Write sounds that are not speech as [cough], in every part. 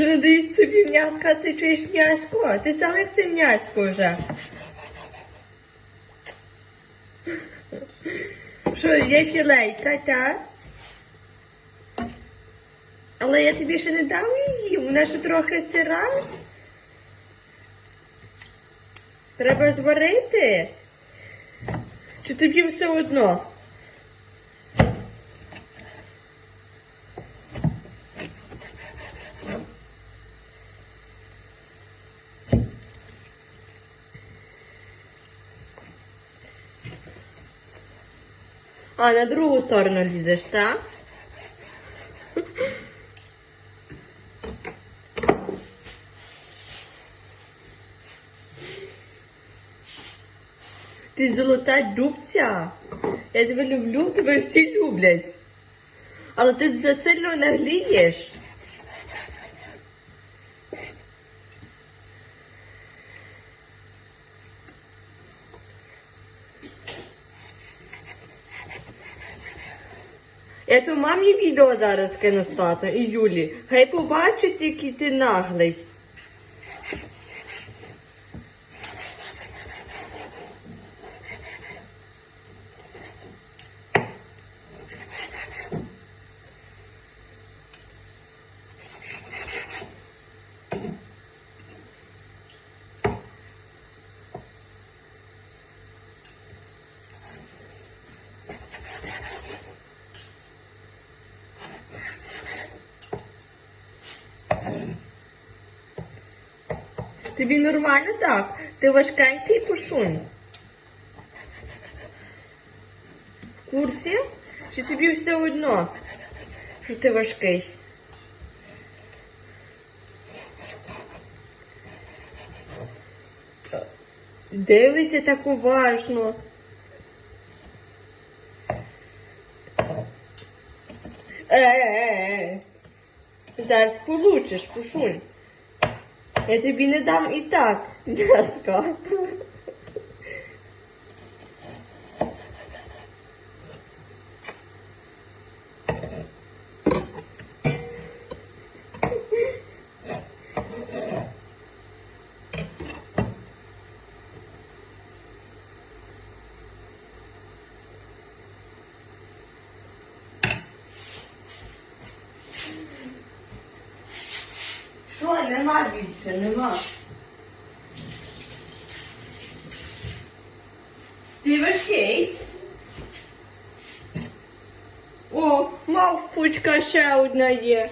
Що не даєш тобі м'яска, а ти чуєш м'яско? Ти сам як це м'яско вже. Що, є філейка, так? Але я тобі ще не дам її, вона ще трохи сира. Треба зварити. Чи тобі все одно? А, на другу сторону лізеш, так? Ти золота дубця. Я тебе люблю, тебе всі люблять. Але ти засильно наглієш. Я то мамі відео зараз кину з і Юлі. Хай побачить, який ти наглий. Тобі нормально так? Ти важкенький пошунь. В курсі? Чи тобі все одно, що ти важкий? Дивиться так уважно. Е-е-е. Зараз получиш, пошунь. Я тобі не дам і так м'яска. Що, нема більше, нема. Ти важкий? О, мавпучка ще одна є.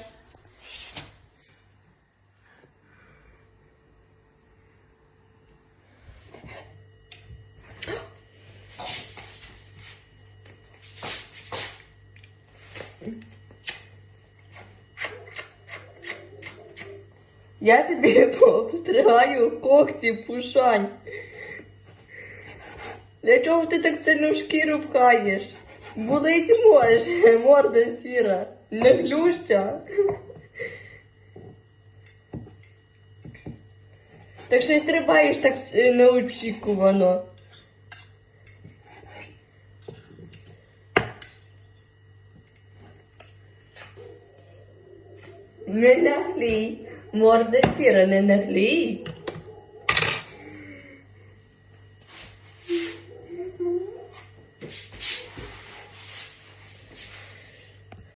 Я тобі [laughs] постригаю когті, пушань. Для чого ти так сильно в шкіру пхаєш? Болить може, [laughs] морда сіра, не глюща. Так що стрибаєш так неочікувано. Не наглій. Морда сіра, не наглій.